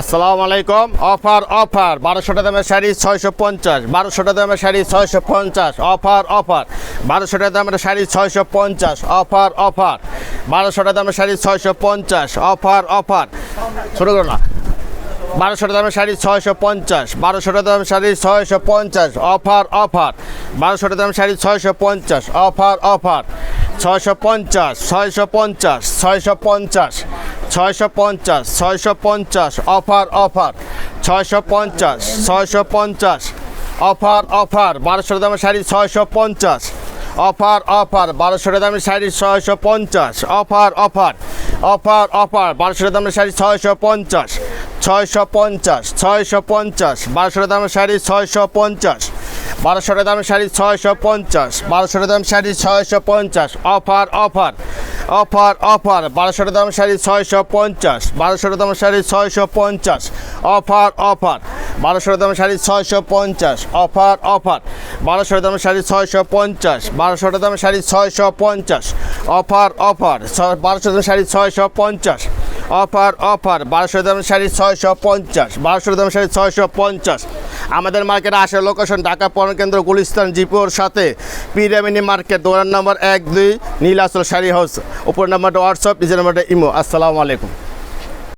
আসসালামু আলাইকুম। Offer offer. বারোশো টাকা দামের শাড়ি ছয়শো পঞ্চাশ। বারোশো টাকা দামের শাড়ি ছয়শো পঞ্চাশ। Offer offer. বারোশো টাকা দামের শাড়ি ছয়শো পঞ্চাশ। Offer offer. বারোশো টাকা দামের শাড়ি ছয়শো পঞ্চাশ। Offer offer. শুরু করো না। বারোশো দামের শাড়ি ছয়শো পঞ্চাশ। বারোশো দামের শাড়ি ছয়শো পঞ্চাশ। Offer offer. বারোশো দামের শাড়ি ছয়শো পঞ্চাশ। Offer offer. ছয়শো পঞ্চাশ ছয়শো পঞ্চাশ ছয়শো পঞ্চাশ। ছয়শো পঞ্চাশ ছয়শো পঞ্চাশ, অফার অফার। ছয়শো পঞ্চাশ ছয়শো পঞ্চাশ, অফার অফার। বারোশো দামের শাড়ি ছয়শো পঞ্চাশ, অফার অফার। বারোশো দামের শাড়ি ছয়শো পঞ্চাশ, অফার অফার। Offer offer. বারোশো দামের শাড়ি ছয়শো পঞ্চাশ ছয়শো পঞ্চাশ ছয়শো পঞ্চাশ। বারোশো দামের শাড়ি ছয়শো পঞ্চাশ বারোশো টাকা দামের শাড়ি ছয়শো পঞ্চাশ বারোশো টাকা দামের শাড়ি ছয়শো পঞ্চাশ অফার অফার অফার অফার বারোশো টাকা দামের শাড়ি ছয়শো পঞ্চাশ বারোশো দামের শাড়ি ছয়শো পঞ্চাশ অফার অফার বারোশো টাকা দামের শাড়ি ছয়শো পঞ্চাশ অফার অফার বারোশো টাকা দামের শাড়ি ছয়শো পঞ্চাশ বারোশো টাকা দামের শাড়ি ছয়শো পঞ্চাশ অফার অফার বারোশো দামের শাড়ি ছয়শো পঞ্চাশ অফার অফার বারোশো দামের শাড়ি ছয়শো পঞ্চাশ বারোশো দামের শাড়ি ছয়শো পঞ্চাশ আমাদের মার্কেটে আসার লোকেশন ঢাকা পণ্য কেন্দ্র, গুলিস্তান, জিপুর সাথে। পিরামিনি মার্কেট দোকান নম্বর এক দুই, নীলাচল শাড়ি হাউস। উপর নাম্বারটা হোয়াটসঅ্যাপ নিজের নাম্বারটা ইমো। আসসালামু আলাইকুম।